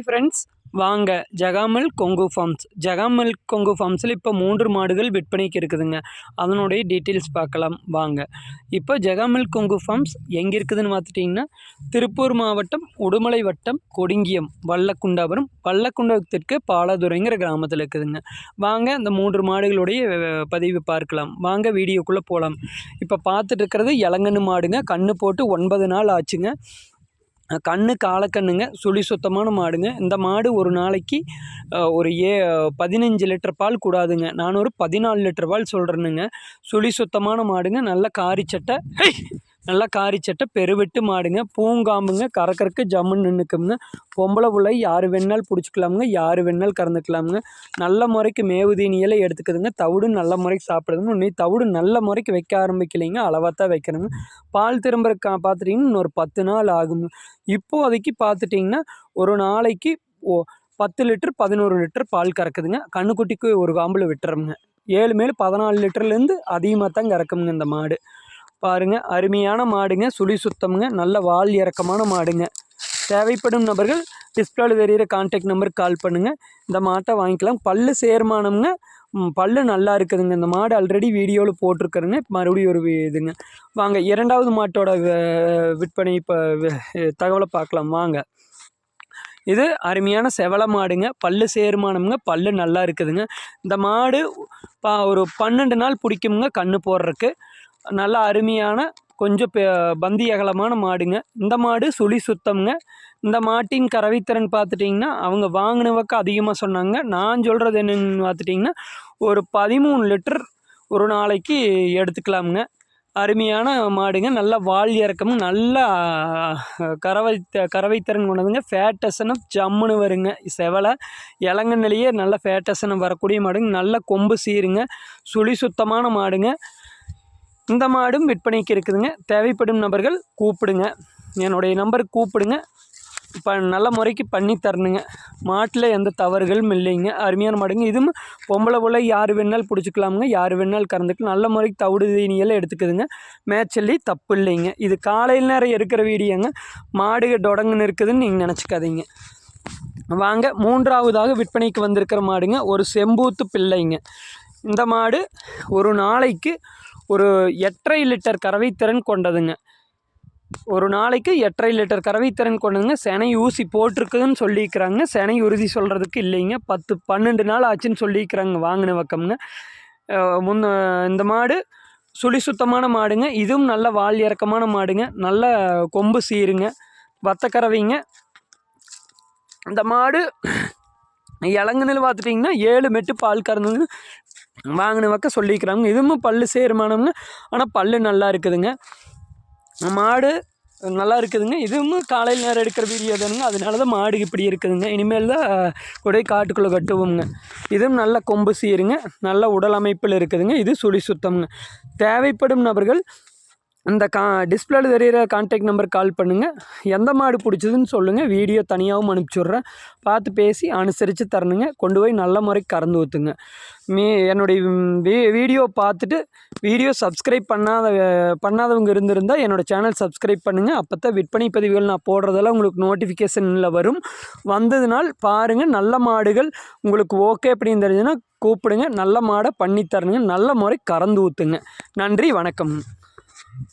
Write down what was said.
Friends வாங்க. ஜகாமல் Kongu farms ஜகாமல் கொங்கு ஃபார்ம்ஸில் இப்போ மூன்று மாடுகள் விற்பனைக்கு இருக்குதுங்க. அதனுடைய டீட்டெயில்ஸ் பார்க்கலாம். வாங்க. இப்போ ஜகாமல் கொங்கு ஃபார்ம்ஸ் எங்கே இருக்குதுன்னு பார்த்துட்டிங்கன்னா திருப்பூர் மாவட்டம் உடுமலை வட்டம் கொடிங்கியம் வல்லக்குண்டாபுரம் வல்லக்குண்டத்திற்கு பாலதுரைங்கிற கிராமத்தில் இருக்குதுங்க. வாங்க இந்த மூன்று மாடுகளுடைய பதிவு பார்க்கலாம். வாங்க வீடியோக்குள்ளே போகலாம் இப்போ பார்த்துட்டு இருக்கிறது இளங்கன்னு மாடுங்க. கண்ணு போட்டு ஒன்பது நாள் ஆச்சுங்க. கன்று காலக்கண்ணுங்க சுழி சுத்தமான மாடுங்க. இந்த மாடு ஒரு நாளைக்கு ஒரு ஏ பதினஞ்சு லிட்டர் பால் கூடாதுங்க. நான் ஒரு பதினாலு லிட்டர் பால் சொல்கிறேனுங்க சுழி சுத்தமான மாடுங்க. நல்ல காரிச்சட்டை நல்லா காரிச்சட்டை பெருவெட்டு மாடுங்க பூங்காம்புங்க கறக்கறக்கு ஜம்முன்னு நின்றுக்குங்க பொம்பளை பிள்ளை யார் வேணாலும் பிடிச்சிக்கலாமுங்க யார் வேணாலும் கறந்துக்கலாமுங்க. நல்ல முறைக்கு மேவுதீனியெல்லாம் எடுத்துக்குதுங்க. தவிடு நல்ல முறைக்கு சாப்பிடுதுங்க. இன்னும் தவிடு நல்ல முறைக்கு வைக்க ஆரம்பிக்கலைங்க. அளவாக தான் வைக்கணுங்க பால் திரும்புற கா பார்த்துட்டிங்கன்னா இன்னொரு பத்து நாள் ஆகுங்க. இப்போதைக்கு பார்த்துட்டிங்கன்னா ஒரு நாளைக்கு ஓ பத்து லிட்டர் பதினோரு லிட்டர் பால் கறக்குதுங்க. கண்ணுக்குட்டிக்கு ஒரு காம்பில் விட்டுறோமுங்க. ஏழு மேலே பதினாலு லிட்டர்லேருந்து அதிகமாக தான் கறக்குங்க இந்த மாடு. பாருங்க அருமையான மாடுங்க. சுழி சுத்தமுங்க. நல்ல வால் இறக்கமான மாடுங்க. தேவைப்படும் நபர்கள் டிஸ்பிளேல தெரிகிற கான்டாக்ட் நம்பருக்கு கால் பண்ணுங்கள் இந்த மாட்டை வாங்கிக்கலாம். பல்லு சேர்மானம்ங்க. பல்லு நல்லா இருக்குதுங்க. இந்த மாடு ஆல்ரெடி வீடியோவில் போட்டிருக்கிறேங்க. மறுபடியும் ஒரு இதுங்க. வாங்க இரண்டாவது மாட்டோட விற்பனை இப்போ தகவலை பார்க்கலாம். வாங்க. இது அருமையான செவல மாடுங்க. பல்லு சேர்மானம்ங்க. பல்லு நல்லா இருக்குதுங்க. இந்த மாடு பா ஒரு பன்னெண்டு நாள் பிடிக்குமுங்க கன்று போடுறதுக்கு. நல்ல அருமையான கொஞ்சம் பெ பந்தி அகலமான மாடுங்க. இந்த மாடு சுழி சுத்தம்ங்க. இந்த மாட்டின் கறவைத்திறன் பார்த்துட்டிங்கன்னா அவங்க வாங்கினவக்க அதிகமாக சொன்னாங்க. நான் சொல்கிறது என்னென்னு பார்த்துட்டிங்கன்னா ஒரு பதிமூணு லிட்டர் ஒரு நாளைக்கு எடுத்துக்கலாமுங்க. அருமையான மாடுங்க. நல்ல வால் இறக்கமும் நல்ல அஹ், கறவை கறவைத்திறன் கொண்டதுங்க. ஃபேட்டசனம் ஜம்முன்னு வருங்க. செவலை இளங்கன்னிலேயே நல்ல ஃபேட்டசனம் வரக்கூடிய மாடுங்க. நல்ல கொம்பு சீருங்க. சுழி சுத்தமான மாடுங்க. இந்த மாடும் விற்பனைக்கு இருக்குதுங்க. தேவைப்படும் நபர்கள் கூப்பிடுங்க. என்னுடைய நம்பருக்கு கூப்பிடுங்க. இப்போ நல்ல முறைக்கு பண்ணி தரணுங்க. மாட்டில் எந்த தவறுகளும் இல்லைங்க. அருமையான மாடுங்க. இதுவும் பொம்பளை போல் யார் வேணாலும் பிடிச்சிக்கலாமுங்க. யார் வேணாலும் கறந்துக்கலாம். நல்ல முறைக்கு தவிடு தீனியெல்லாம் எடுத்துக்குதுங்க. மேய்ச்சல்லி தப்பு இல்லைங்க. இது காலையில் நேரம் இருக்கிற வீடியோங்க. மாடுக தொடங்குன்னு இருக்குதுன்னு நீங்கள் நினச்சிக்காதீங்க. வாங்க மூன்றாவதாக விற்பனைக்கு வந்திருக்கிற மாடுங்க. ஒரு செம்பூத்து பிள்ளைங்க. இந்த மாடு ஒரு நாளைக்கு ஒரு எட்டரை லிட்டர் கறவைத்திறன் கொண்டதுங்க. ஒரு நாளைக்கு எட்டரை லிட்டர் கறவைத்திறன் கொண்டதுங்க. செனை ஊசி போட்டிருக்குதுன்னு சொல்லியிருக்கிறாங்க. செனை உறுதி சொல்கிறதுக்கு இல்லைங்க. பத்து பன்னெண்டு நாள் ஆச்சுன்னு சொல்லியிருக்கிறாங்க வாங்கின பக்கம்ங்க முன்ன இந்த மாடு சுழி சுத்தமான மாடுங்க. இதுவும் நல்ல வால் இறக்கமான மாடுங்க. நல்ல கொம்பு சீருங்க. வத்தக்கறவைங்க இந்த மாடு இளங்குனில் பார்த்துட்டிங்கன்னா ஏழு மெட்டு பால் கறந்ததுன்னு வாங்கின பக்கம் சொல்லிக்கிறாங்க. இதுவும் பல் சேருமானவங்க ஆனால் பல்லு நல்லா இருக்குதுங்க. மாடு நல்லா இருக்குதுங்க. இதுவும் காலையில் நேரம் எடுக்கிற வீடியோ தானுங்க. அதனால தான் மாடு இப்படி இருக்குதுங்க. இனிமேல் தான் கூட காட்டுக்குள்ளே கட்டுவோங்க இதுவும் நல்ல கொம்பு சீருங்க. நல்ல உடல் அமைப்பில் இருக்குதுங்க. இது சுழி சுத்தம்ங்க. தேவைப்படும் நபர்கள் அந்த கா டிஸ்பிளேல தெரியிற கான்டாக்ட் நம்பர் கால் பண்ணுங்கள் எந்த மாடு பிடிச்சதுன்னு சொல்லுங்கள் வீடியோ தனியாகவும் அனுப்பிச்சுட்றேன். பார்த்து பேசி அனுசரித்து தரணுங்க. கொண்டு போய் நல்ல முறைக்கு கறந்து ஊற்றுங்க மீ என்னுடைய வீ வீடியோ பார்த்துட்டு வீடியோ சப்ஸ்கிரைப் பண்ணாத பண்ணாதவங்க இருந்திருந்தால் என்னோடய சேனல் சப்ஸ்கிரைப் பண்ணுங்கள் அப்போ தான் விற்பனை பதிவுகள் நான் போடுறதெல்லாம் உங்களுக்கு நோட்டிஃபிகேஷனில் வரும். வந்ததுனால் பாருங்கள் நல்ல மாடுகள். உங்களுக்கு ஓகே அப்படின்னு தெரிஞ்சுன்னா கூப்பிடுங்க. நல்ல மாடை பண்ணி தரணுங்க நல்ல முறை கறந்து ஊற்றுங்க நன்றி. வணக்கம்.